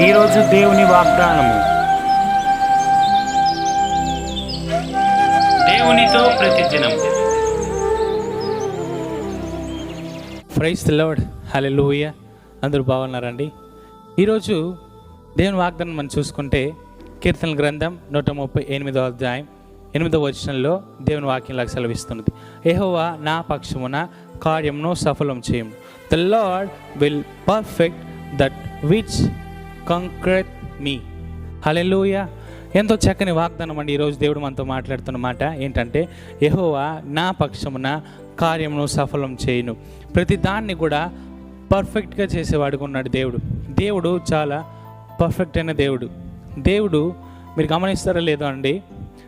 ఈరోజు దేవుని వాగ్దానము. దేవునితో ప్రతిదినం. ప్రైస్ లార్డ్ హల్లెలూయ అందరూ బాగున్నారండి? ఈరోజు దేవుని వాగ్దానం మనం చూసుకుంటే కీర్తన గ్రంథం నూట ముప్పై ఎనిమిదో అధ్యాయం ఎనిమిదో వచనంలో దేవుని వాక్యంలాగా సెలవిస్తున్నది. ఏహోవా నా పక్షమున కార్యమును సఫలం చేయము. The lord will perfect that which concerneth me hallelujah ఎంతో చక్కని వాగ్దానం అండి ఈరోజు దేవుడు మనతో మాట్లాడుతున్న మాట ఏంటంటే యహోవా నా పక్షమున కార్యమును సఫలం చేయను. ప్రతి దాన్ని కూడా పర్ఫెక్ట్గా చేసేవాడుగా ఉన్నాడు దేవుడు. దేవుడు చాలా పర్ఫెక్ట్ అయిన దేవుడు. దేవుడు మీరు గమనిస్తారో లేదో అండి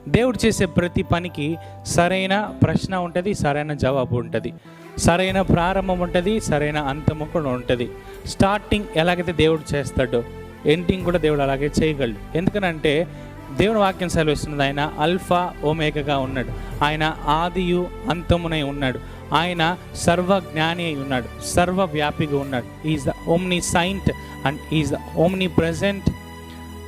దేవుడు చేసే ప్రతి పనికి సరైన ప్రశ్న ఉంటుంది సరైన జవాబు ఉంటుంది. సరైన ప్రారంభం ఉంటుంది సరైన అంతము కూడా ఉంటుంది. స్టార్టింగ్ ఎలాగైతే దేవుడు చేస్తాడో ఎండింగ్ కూడా దేవుడు అలాగే చేయగలడు. ఎందుకనంటే దేవుని వాక్యం సెలవిస్తున్నది ఆయన అల్ఫా ఓమేకగా ఉన్నాడు. ఆయన ఆదియు అంతమునై ఉన్నాడు. ఆయన సర్వజ్ఞాని అయి ఉన్నాడు. సర్వవ్యాపిగా ఉన్నాడు. Is the omniscient and is the omnipresent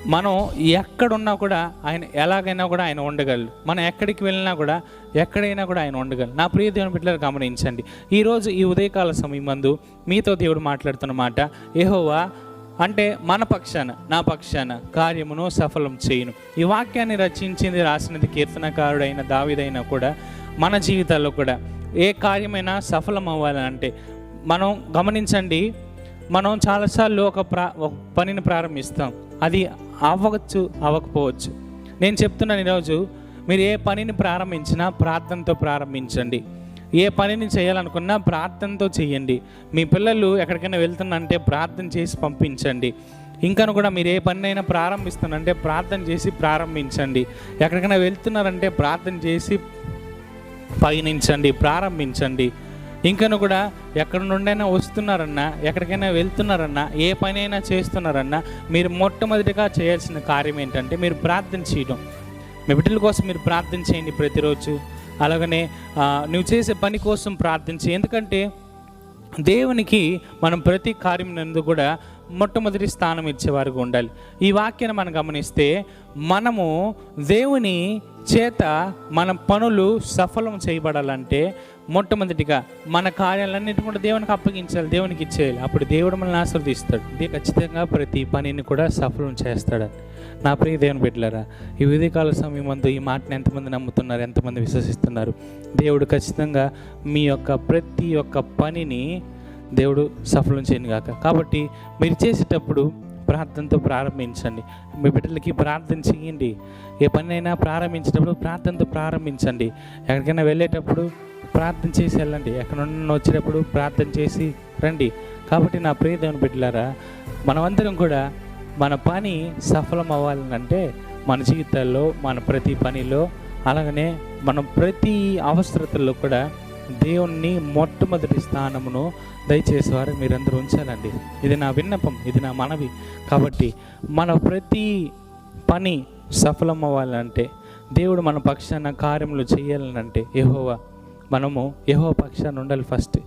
మనం ఎక్కడున్నా కూడా ఆయన ఎలాగైనా కూడా ఆయన ఉండగలరు మనం ఎక్కడికి వెళ్ళినా కూడా ఎక్కడైనా కూడా ఆయన ఉండగలరు నా ప్రియ దేవుని బిడ్డలు గమనించండి. ఈరోజు ఈ ఉదయకాల సమయం మందు మీతో దేవుడు మాట్లాడుతున్న మాట ఏహోవా అంటే మన పక్షాన నా పక్షాన కార్యమును సఫలం చేయను. ఈ వాక్యాన్ని రచించింది రాసినది కీర్తనకారుడైన దావిదైనా కూడా మన జీవితాల్లో కూడా. ఏ కార్యమైనా సఫలం అవ్వాలంటే మనం గమనించండి మనం చాలాసార్లు ఒక ప్రా ఒక పనిని ప్రారంభిస్తాం. అది అవ్వచ్చు అవ్వకపోవచ్చు. నేను చెప్తున్నాను ఈరోజు మీరు ఏ పనిని ప్రారంభించినా ప్రార్థనతో ప్రారంభించండి. ఏ పనిని చేయాలనుకున్నా ప్రార్థనతో చేయండి. మీ పిల్లలు ఎక్కడికైనా వెళ్తున్నంటే ప్రార్థన చేసి పంపించండి. ఇంకను కూడా మీరు ఏ పనినైనా ప్రారంభిస్తున్నారంటే ప్రార్థన చేసి ప్రారంభించండి. ఎక్కడికైనా వెళ్తున్నారంటే ప్రార్థన చేసి పయనించండి ప్రారంభించండి. ఇంకను కూడా ఎక్కడ నుండైనా వస్తున్నారన్నా ఎక్కడికైనా వెళ్తున్నారన్నా ఏ పనైనా చేస్తున్నారన్నా మీరు మొట్టమొదటిగా చేయాల్సిన కార్యం ఏంటంటే మీరు ప్రార్థన చేయడం. మీ బిడ్డల కోసం మీరు ప్రార్థన చేయండి ప్రతిరోజు. అలాగనే నువ్వు చేసే పని కోసం ప్రార్థించి. ఎందుకంటే దేవునికి మనం ప్రతి కార్యం నందు కూడా మొట్టమొదటి స్థానం ఇచ్చేవారుగా ఉండాలి. ఈ వాక్యాన్ని మనం గమనిస్తే మనము దేవుని చేత మన పనులు సఫలం చేయబడాలంటే మొట్టమొదటిగా మన కార్యాలన్నిటి కూడా దేవునికి అప్పగించాలి దేవునికి ఇచ్చేయాలి. అప్పుడు దేవుడు మనల్ని ఆశీర్వదిస్తాడు. ఇది ఖచ్చితంగా ప్రతి పనిని కూడా సఫలం చేస్తాడు. నా ప్రియ దేవుని బిడ్డలారా ఈ ఉదయకాల సమయం అందు ఈ మాటను ఎంతమంది నమ్ముతున్నారు ఎంతమంది విశ్వసిస్తున్నారు? దేవుడు ఖచ్చితంగా మీ యొక్క ప్రతి ఒక్క పనిని దేవుడు సఫలం చేయను గాక. కాబట్టి మీరు చేసేటప్పుడు ప్రార్థనతో ప్రారంభించండి. మీ బిడ్డలకి ప్రార్థన చేయండి. ఏ పని అయినా ప్రారంభించేటప్పుడు ప్రార్థనతో ప్రారంభించండి. ఎక్కడికైనా వెళ్ళేటప్పుడు ప్రార్థన చేసి వెళ్ళండి. ఎక్కడ నుండి వచ్చేటప్పుడు ప్రార్థన చేసి రండి. కాబట్టి నా ప్రియ దేవుని బిడ్డలారా మనమందరం కూడా మన పని సఫలం అవ్వాలనంటే మన జీవితాల్లో మన ప్రతి పనిలో అలాగనే మనం ప్రతి అవసరతల్లో కూడా దేవుణ్ణి మొట్టమొదటి స్థానమును దయచేసి వారు మీరందరూ ఉంచాలండి. ఇది నా విన్నపం ఇది నా మనవి. కాబట్టి మన ప్రతి పని సఫలం అవ్వాలంటే దేవుడు మన పక్షాన కార్యములు చేయాలనంటే ఏహోవా మనము యెహోవా పక్షాన ఉండాలి ఫస్ట్.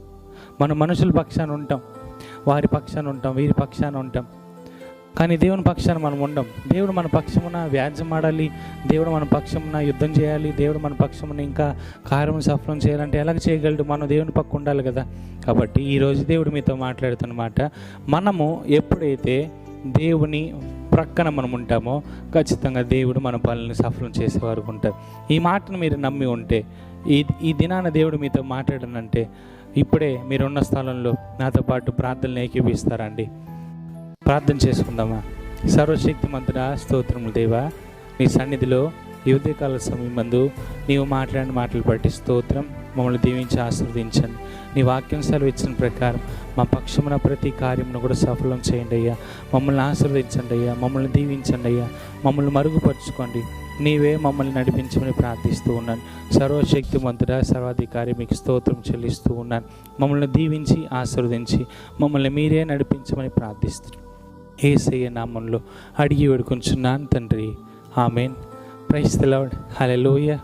మన మనుషుల పక్షాన ఉంటాం. వారి పక్షాన ఉంటాం వీరి పక్షాన ఉంటాం. కానీ దేవుని పక్షాన మనం ఉండం. దేవుడు మన పక్షమున వ్యాజ్యం ఆడాలి. దేవుడు మన పక్షమున యుద్ధం చేయాలి. దేవుడు మన పక్షమున ఇంకా కార్యం సఫలం చేయాలంటే ఎలాగ చేయగలడు? మనం దేవుని పక్క ఉండాలి కదా. కాబట్టి ఈరోజు దేవుడు మీతో మాట్లాడుతున్నమాట మనము ఎప్పుడైతే దేవుని ప్రక్కన మనం ఉంటామో ఖచ్చితంగా దేవుడు మన పనులను సఫలం చేసేవారు ఉంటారు. ఈ మాటను మీరు నమ్మి ఉంటే ఈ ఈ దినాన దేవుడు మీతో మాట్లాడనంటే ఇప్పుడే మీరున్న స్థలంలో నాతో పాటు ప్రార్థనలు ఏకీపిస్తారండి. ప్రార్థన చేసుకుందామా? సర్వశక్తి మంత్ర స్తోత్రములు దేవా నీ సన్నిధిలో యువతకాల సమయం మందు నీవు మాట్లాడిన మాటలు బట్టి స్తోత్రం. మమ్మల్ని దీవించి ఆశీర్వదించండి. నీ వాక్యం సెలవిచ్చిన ప్రకారం మా పక్షమున ప్రతి కార్యమును కూడా సఫలం చేయండి అయ్యా. మమ్మల్ని ఆశీర్వదించండి అయ్యా. మమ్మల్ని దీవించండి అయ్యా. మమ్మల్ని మరుగుపరుచుకోండి. నీవే మమ్మల్ని నడిపించమని ప్రార్థిస్తూ ఉన్నాను. సర్వశక్తి సర్వశక్తిమంతుడా సర్వాధికారి మీకు స్తోత్రం చెల్లిస్తూ ఉన్నాను. మమ్మల్ని దీవించి ఆశీర్వదించి మమ్మల్ని మీరే నడిపించమని ప్రార్థిస్తున్నాను. ఏసయ్య నామంలో అడిగి వేడుకుంటున్నాను తండ్రి. ఆమెన్. Price తెలవడ్ hallelujah